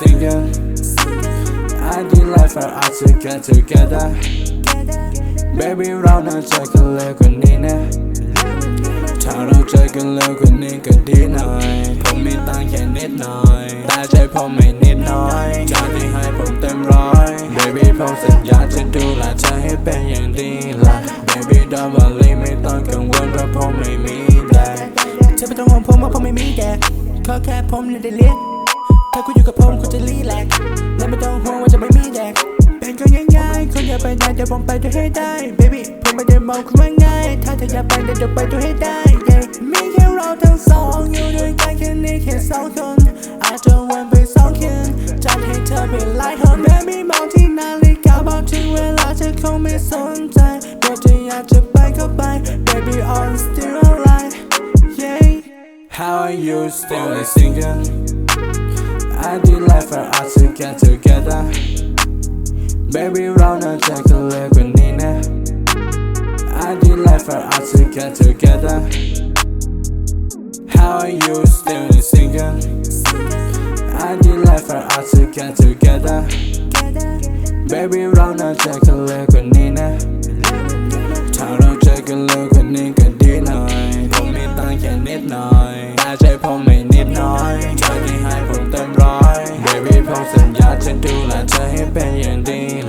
single I did life for us to get together Baby เราน่าเจอกันเร็วกว่านี้นะถ้าเราเจอกันเร็วกว่านี้ก็ดีหน่อยผมมีตังค์แค่นิดหน่อยแต่ใจผมไม่นิดน้อยจานที่ให้ผมเต็มร้อย Baby ผมสัญญาจะดูแลเธอให้เป็นอย่างดีละ Baby don't worry ไม่ต้องกังวลเพราะผมไม่มีแดกเธอไม่ต้องห่วงผมว่าผมไม่มีแดกขอแค่ผมเนี่ยได้เลี้ยง ถ้าคุณอยู่กับผมคุณจะรีแลกและไม่ต้องห่วงว่าจะไม่มีแดกเป็นคนง่ายๆคนอยากไปไหนเดี๋ยวผมไปด้วยให้ได้ baby ผมไม่ได้มองคุณว่าง่าย ถ้าเธออยากไปเดี๋ยวไปด้วยให้ได้ yeah มีแค่เราทั้งสองอยู่ด้วยกันแค่นี้แค่สองคนอาจจะวันไปสองคืนจัดให้เธอเป็นหลายคน baby มองที่นาฬิกาบอกถึงเวลาเธอคงไม่สนใจบอกเธออยากจะไปก็ไป baby I'm still alive yeah How are you still a single? I did life for us to get together Baby เราน่าเจอกันเร็วกว่านี้นะ I did life for us to get together How are you still a single? I did life for us to get together Baby เราน่าเจอกันเร็วกว่านี้นะ ถ้าเราเจอกันเร็วกว่านี้ก็ดีหน่อย ผมมีตังค์แค่นิดหน่อย แต่ใจผมไม่นิดน้อยเธอที่ สัญญาจะดูแลเธอให้เป็นอย่างดี